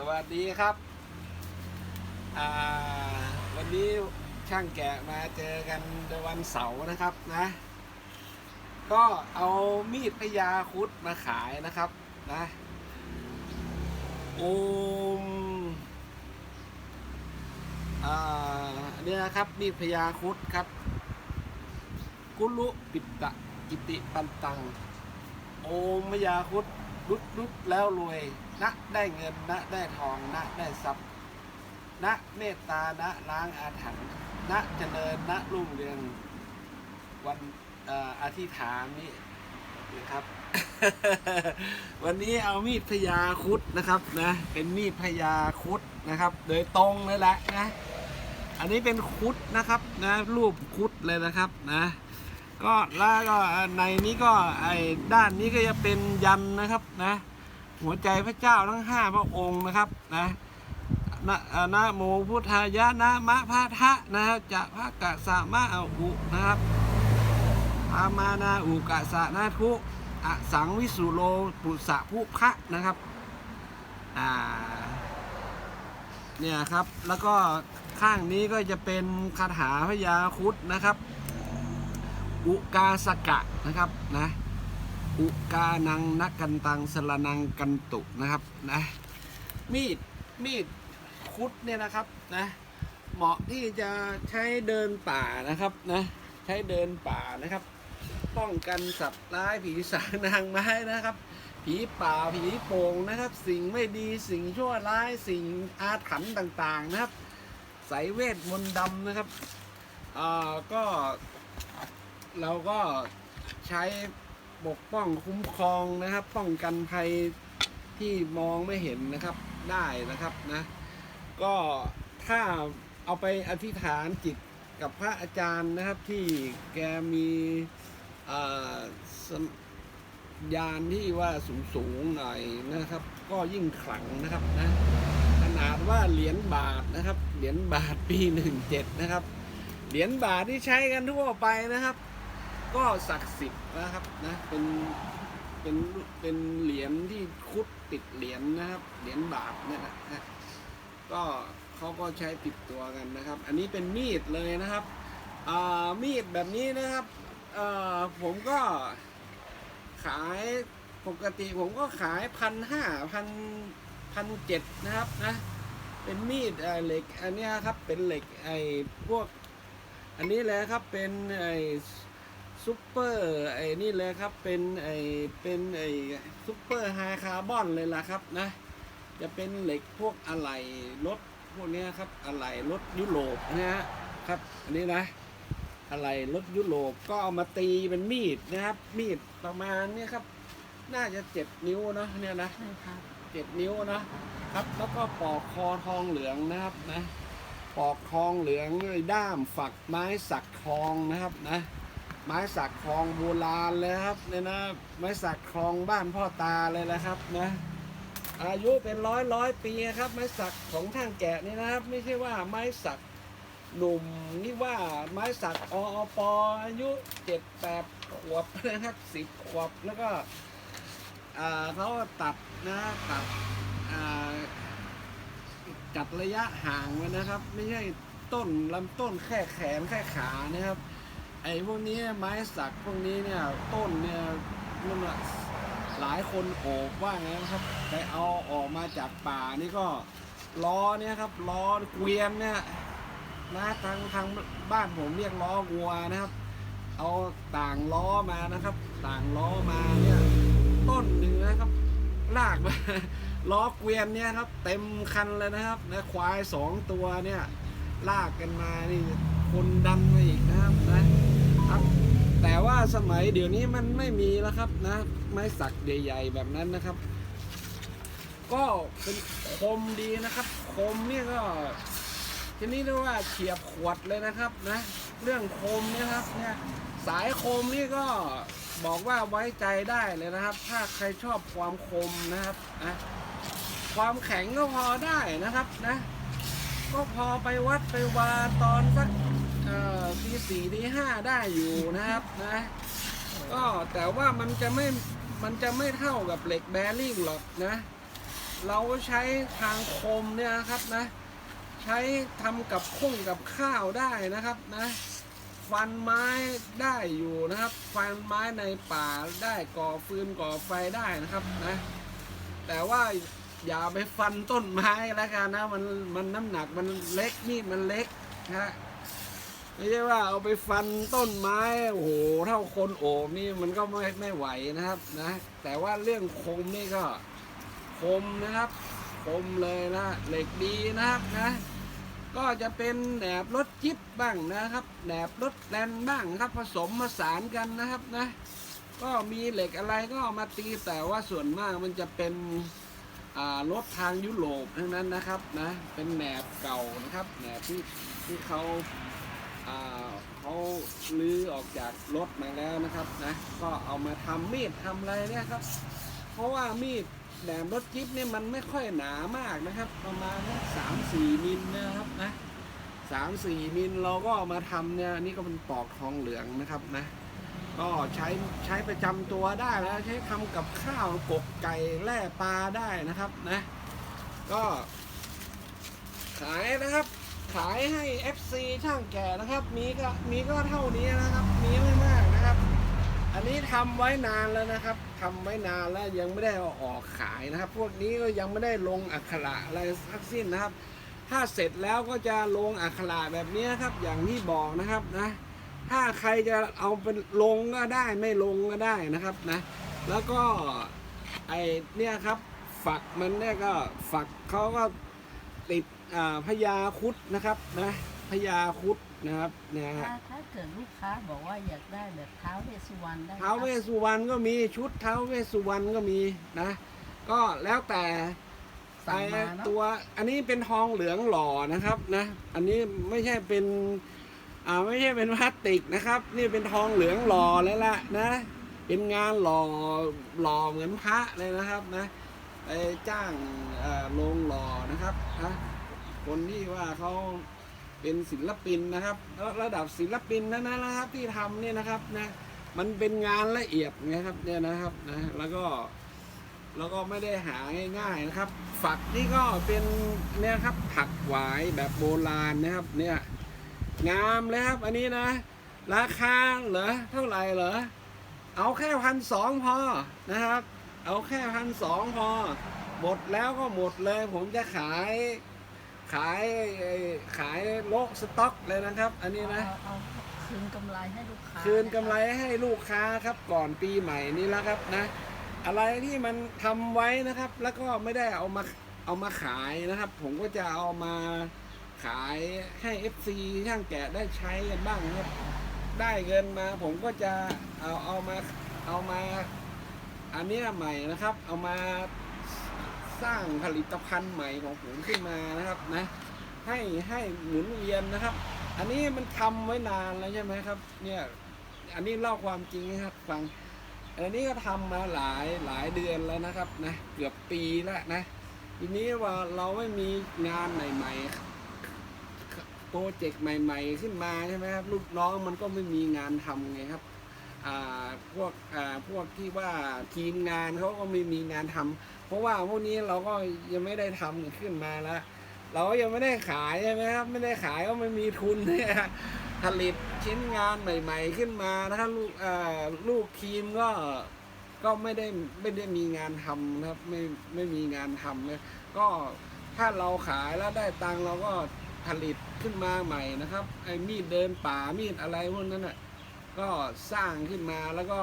สวัสดีครับ วันนี้ช่างแกะมาเจอกันในวันเสาร์นะครับนะ ก็เอามีดพญาคุดมาขายนะครับนะโอมอ่าเนี่ยนครับมีดพญาคุดครับ กุลุปิตะกิติปันตัง โอมพญาคุด รุดรุดแล้วรวยนะได้เงินนะได้ทองนะได้ทรัพย์นะเมตตานะล้างอาถรรพ์นะเจริญนะรุ่งเรืองวันอ่ออธิษฐานนี่นะครับ วันนี้เอามีดพญาคุดนะครับนะเป็นมีดพญาคุดนะครับ โดยตรงเลยแหละนะ อันนี้เป็นคุดนะครับนะรูปคุดเลยนะครับนะ ก็แล้วก็ในนี้ก็ไอ้ด้านนี้ก็จะเป็นยันนะครับนะ หัวใจพระเจ้าทั้งห้าพระองค์นะครับนะนะนะโมพุทธายะนะมะพะทะนะครับจะพระกะสะมะอุนะครับอามานาอุกะสะนาทุอสังวิสุโลปุสะผู้พระนะครับอ่าเนี่ยครับแล้วก็ข้างนี้ก็จะเป็นคาถาพญาคุดนะครับ อุกาสกะนะครับนะอุกานังนักกันตังสลนังกันตุนะครับนะมีดมีดคุดเนี่ยนะครับนะเหมาะที่จะใช้เดินป่านะครับนะใช้เดินป่านะครับ ป้องกันสัตว์ร้ายผีสางนางไม้นะครับ ผีป่าผีโป่งนะครับ สิ่งไม่ดีสิ่งชั่วร้ายสิ่งอาถรรพ์ต่างๆนะครับ สายเวทมนต์ดำนะครับอ่าก็ เราก็ใช้ปกป้องคุ้มครองนะครับ ป้องกันภัยที่มองไม่เห็นนะครับได้นะครับนะก็ถ้าเอาไปอธิษฐานจิตกับพระอาจารย์นะครับที่แกมีอ่าสมยานที่ว่าสูงสูงๆหน่อยนะครับ ก็ยิ่งขลังนะครับนะขนาดว่าเหรียญบาทนะครับเหรียญบาทปีหนึ่งเจ็ดนะครับเหรียญบาทที่ใช้กันทั่วไปนะครับ ก็ศักดิ์สิทธิ์นะครับนะเป็นเป็นเป็นเหรียญที่คุดติดเหรียญนะครับเหรียญบาทเนี่ยนะนะก็เขาก็ใช้ติดตัวกันนะครับ อันนี้เป็นมีดเลยนะครับอ่ามีดแบบนี้นะครับเอ่อผมก็ขายปกติผมก็ขายพันห้าพันพันเจ็ดนะครับนะเป็นมีดเเหล็กอันนี้ครับเป็นเหล็กไอ้พวก อันนี้เลยครับเป็นไอ้ ซุปเปอร์ไอ้นี่เลยครับเป็นไอ้เป็นไอ้ซุปเปอร์ไฮคาร์บอนเลยล่ะครับนะ จะเป็นเหล็กพวกอะไหล่รถพวกนี้ครับอะไหล่รถยุโรปนะฮะครับอันนี้นะอะไหล่รถยุโรปก็เอามาตีเป็นมีดนะครับ มีดประมาณนี้ครับ น่าจะเจ็ดนิ้วเนอะเนี่ยนะเจ็ดนิ้วนะครับ แล้วก็ปอกคอทองเหลืองนะครับนะ ปอกทองเหลืองด้วยด้ามฝักไม้สักทองนะครับนะ ไม้สักทองโบราณเลยครับเนี่ยนะไม้สักทองบ้านพ่อตาเลยนะครับนะอายุเป็นร้อยร้อยปีครับ ไม้สักของท่างแกะนี่นะครับ ไม่ใช่ว่าไม้สักหนุ่มนี่ว่าไม้สักออปอายุเจ็ดแปดขวบนะครับสิบขวบแล้วก็เขาตัดนะตัดจัดระยะห่างไว้นะครับ ไม่ใช่ต้นลำต้นแค่แขนแค่ขานะครับ ไอ้พวกนี้ไม้สักพวกนี้เนี่ยต้นเนี่ยมันหลายคนโอบว่าไงนะครับไปเอาออกมาจากป่านี่ก็ล้อเนี่ยครับล้อเกวียนเนี่ยนะทางทางบ้านผมเรียกล้อวัวนะครับ เอาต่างล้อมานะครับ ต่างล้อมาเนี่ยต้นหนึ่งนะครับลากมาล้อเกวียนเนี่ยครับ เต็มคันเลยนะครับนะควายสองตัวเนี่ยลากกันมานี่ คนดันมาอีกนะครับนะครับ แต่ว่าสมัยเดี๋ยวนี้มันไม่มีแล้วครับนะ ไม้สักใหญ่ๆแบบนั้นนะครับ ก็เป็นคมดีนะครับ คมเนี่ยก็ทีนี้เรียกว่าเฉียบขวดเลยนะครับนะ เรื่องคมนี่ครับเนี่ยสายคมนี่ก็บอกว่าไว้ใจได้เลยนะครับ ถ้าใครชอบความคมนะครับนะความแข็งก็พอได้นะครับนะ ก็พอไปวัดไปวาตอนสักทีสี่ทีห้าได้อยู่นะครับนะก็แต่ว่ามันจะไม่มันจะไม่เท่ากับเหล็กแบริ่งหรอกนะ เราใช้ทางคมเนี่ยครับนะ ใช้ทำกับข้งกับข้าวได้นะครับนะฟันไม้ได้อยู่นะครับ ฟันไม้ในป่าได้ก่อฟืนก่อไฟได้นะครับนะ แต่ว่า อย่าไปฟันต้นไม้แล้วกันนะมันมันน้ำหนักมันเล็กมีดมันเล็กนะไม่ใช่ว่าเอาไปฟันต้นไม้โอ้โหเท่าคนโอบนี่มันก็ไม่ไม่ไหวนะครับนะ แต่ว่าเรื่องคมนี่ก็คมนะครับคมเลยนะเหล็กดีนะครับนะก็จะเป็นแหนบรถจิ๊บบ้างนะครับแหนบรถแลนบ้างครับ ผสมผสานกันนะครับนะ ก็มีเหล็กอะไรก็เอามาตีแต่ว่าส่วนมากมันจะเป็น รถทางยุโรปทั้งนั้นนะครับนะเป็นแหนบเก่านะครับแหนบที่ที่เขาเขาลื้อออกจากรถมาแล้วนะครับนะก็เอามาทำมีดทำอะไรเนี่ยครับ เพราะว่ามีดแหนมรถจิ๊บเนี่ยมันไม่ค่อยหนามากนะครับ ประมาณสามสี่มิลนะครับนะสามสี่มิลเราก็เอามาทำเนี่ยนี่ก็เป็นปอกทองเหลืองนะครับนะ ก็ใช้ใช้ประจำตัวได้แล้วใช้ทำกับข้าวกกไก่แล่ปลาได้นะครับนะก็ขายนะครับ ขายให้ FC ช่างแก่นะครับ มีก็มีก็เท่านี้นะครับ มีไม่มากนะครับ อันนี้ทำไว้นานแล้วนะครับทำไว้นานแล้วยังไม่ได้เอาออกขายนะครับ พวกนี้ก็ยังไม่ได้ลงอักขระอะไรทั้งสิ้นนะครับ ถ้าเสร็จแล้วก็จะลงอักขระแบบนี้ครับ อย่างที่บอกนะครับนะ ถ้าใครจะเอาเป็นลงก็ได้ไม่ลงก็ได้นะครับนะ แล้วก็ไอเนี่ยครับฝักมันเนี่ยก็ฝักเขาก็ติดอ่าพญาครุดนะครับนะพญาครุดนะครับเนี่ยฮะถ้าถ้าเกิดลูกค้าบอกว่าอยากได้แบบเท้าเวสสุวรรณได้ไหมท้าวเวสสุวรรณก็มีชุดท้าวเวสสุวรรณก็มีนะ ก็แล้วแต่สั่งมาไอ้เนอะตัวอันนี้เป็นทองเหลืองหล่อนะครับนะ อันนี้ไม่ใช่เป็น อ่าไม่ใช่เป็นพลาสติกนะครับ นี่เป็นทองเหลืองหล่อเลยละนะ เป็นงานหล่อหล่อเหมือนพระเลยนะครับนะไปจ้างอ่อโรงหล่อนะครับนะคนที่ว่าเขาเป็นศิลปินนะครับระดับศิลปินนั้นนะครับ ที่ทำเนี่ยนะครับนะมันเป็นงานละเอียดไงครับเนี่ยนะครับนะแล้วก็แล้วก็ไม่ได้หาง่ายๆนะครับ ฝักนี่ก็เป็นเนี่ยครับผักหวายแบบโบราณนะครับเนี่ย งามเลยครับ อันนี้นะ ราคาเหรอเท่าไหร่เหรอ เอาแค่พันสองพอนะครับ เอาแค่พันสองพอ หมดแล้วก็หมดเลย ผมจะขายขายขายโลกสต็อกเลยนะครับ อันนี้นะเอาเอาคืนกำไรให้ลูกค้าคืนกำไรให้ลูกค้าครับก่อนปีใหม่นี้แล้วครับนะ อะไรที่มันทำไว้นะครับ แล้วก็ไม่ได้เอามาเอามาขายนะครับ ผมก็จะเอามา ขายให้ FC ช่างแกะได้ใช้กันบ้างครับ ได้เงินมาผมก็จะเอาเอามาเอามา อันเนี้ยใหม่นะครับ เอามาสร้างผลิตภัณฑ์ใหม่ของผมขึ้นมานะครับนะ ให้ให้หมุนเวียนนะครับ อันนี้มันทำไว้นานแล้วใช่ไหมครับ เนี่ยอันนี้เล่าความจริงครับฟัง อันนี้ก็ทำมาหลายหลายเดือนแล้วนะครับนะเกือบปีแล้วนะทีนี้ว่าเราไม่มีงานใหม่ ๆ โปรเจกต์ใหม่ ๆ ขึ้นมาใช่ไหมครับลูกน้องมันก็ไม่มีงานทำไงครับพวกพวกที่ว่าทีมงานเขาก็ไม่มีงานทำเพราะว่าพวกนี้เราก็ยังไม่ได้ทำขึ้นมาแล้วเราก็ยังไม่ได้ขายใช่ไหมครับไม่ได้ขายก็ไม่มีทุนเนี่ยผลิตชิ้นงานใหม่ ๆ ขึ้นมานะครับลูกลูกทีมก็ก็ไม่ได้ไม่ได้มีงานทำนะครับไม่ไม่มีงานทำเลยก็ถ้าเราขายแล้วได้ตังเราก็ ผลิตขึ้นมาใหม่นะครับ ไอ้มีดเดินป่ามีดอะไรพวกนั้นอะก็สร้างขึ้นมาแล้วก็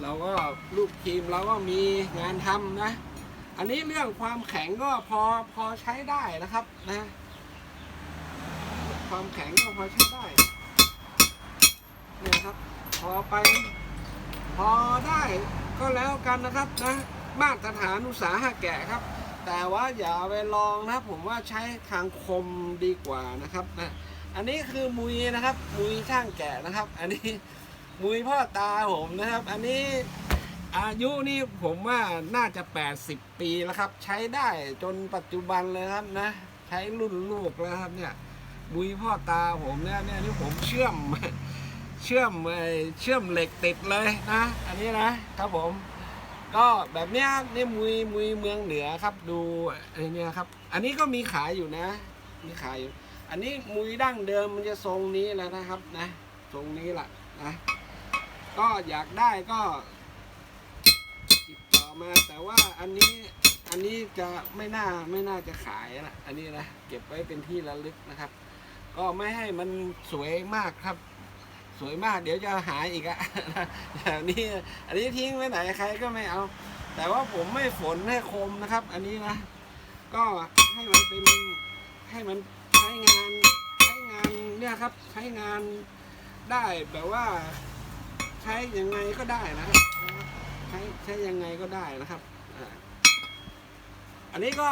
เราก็ลูกทีมเราก็มีงานทำนะ อันนี้เรื่องความแข็งก็พอพอใช้ได้นะครับนะ ความแข็งก็พอใช้ได้เนี่ยครับ พอไป พอได้ก็แล้วกันนะครับนะ มาตรฐานอุตสาหแกะครับ แต่ว่าอย่าไปลองนะครับผมว่าใช้ทางคมดีกว่านะครับนะอันนี้คือมุยนะครับ มุยช่างแกะนะครับ อันนี้มุยพ่อตาผมนะครับ อันนี้อายุนี่ผมว่าน่าจะ 80 ปีแล้วครับ ใช้ได้จนปัจจุบันเลยครับนะ ใช้รุ่นลูกแล้วครับเนี่ยบุยพ่อตาผมเนี่ยเนี่ยที่ผมเชื่อม เชื่อมไอ้เชื่อมเหล็กติดเลยนะ อันนี้นะครับผม ก็แบบเนี้ยนี่มุยมุยเมืองเหนือครับ ดูไอ้เนี่ยครับ อันนี้ก็มีขายอยู่นะ มีขายอยู่ อันนี้มุยดั้งเดิมมันจะทรงนี้แล้วนะครับนะ ทรงนี้แหละนะ ก็อยากได้ก็ติดต่อมาแต่ว่าอันนี้อันนี้จะไม่น่าไม่น่าจะขายละอันนี้นะเก็บไว้เป็นที่ระลึกนะครับ ก็ไม่ให้มันสวยมากครับ สวยมากเดี๋ยวจะหายอีกอะอย่างนี้อันนี้ทิ้งไว้ไหนใครก็ไม่เอา แต่ว่าผมไม่ฝนให้คมนะครับ อันนี้นะ ก็ให้มันเป็นให้มันใช้งานใช้งานเนี่ยครับใช้งานได้แบบว่า ใช้ยังไงก็ได้นะครับใช้ใช้ยังไงก็ได้นะครับอันนี้ก็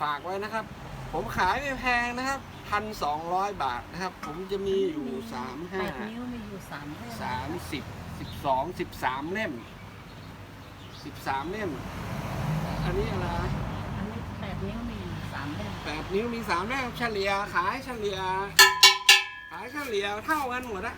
ฝากไว้นะครับ ผมขายไม่แพงนะครับ พันสองร้อยบาทนะครับ ผมจะมีอยู่สามห้าแปดนิ้วมีอยู่สามเล่มสามสิบสิบสองสิบสามเล่มสิบสามเล่ม อันนี้อะไรอันนี้แปดนิ้วมีอยู่สามเล่มแปดนิ้วมีสามเล่มเฉลี่ยขายเฉลี่ยขายเฉลี่ยเท่ากันหมดอะ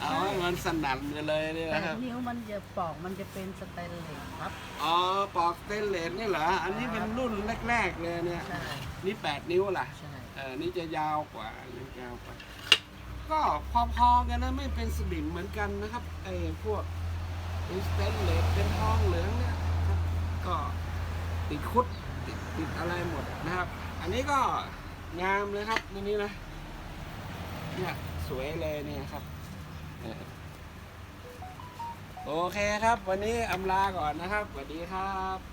เอาใช่ให้มันสนั่นไปเลยนี่แปนะคดรับ นิ้วมันจะปอกมันจะเป็นสเตนเลสครับ อ๋อ ปอกสเตนเลสนี่เหรอ อันนี้เป็นรุ่นแรก ๆ เลยเนี่ย ใช่ นี่แปดนิ้วล่ะ ใช่ เออนี่จะยาวกว่าอันนี้ยาวกว่า ก็พอๆกันนะไม่เป็นสนิมเหมือนกันนะครับไอ้พวกสเตนเลสเป็นทองเหลืองเนี่ยครับก็ติดคุดติดติดอะไรหมดนะครับ อันนี้ก็งามเลยครับอันนี้นะ เนี่ยสวยเลยเนี่ยครับโอเคครับ วันนี้อำลาก่อนนะครับสวัสดีครับ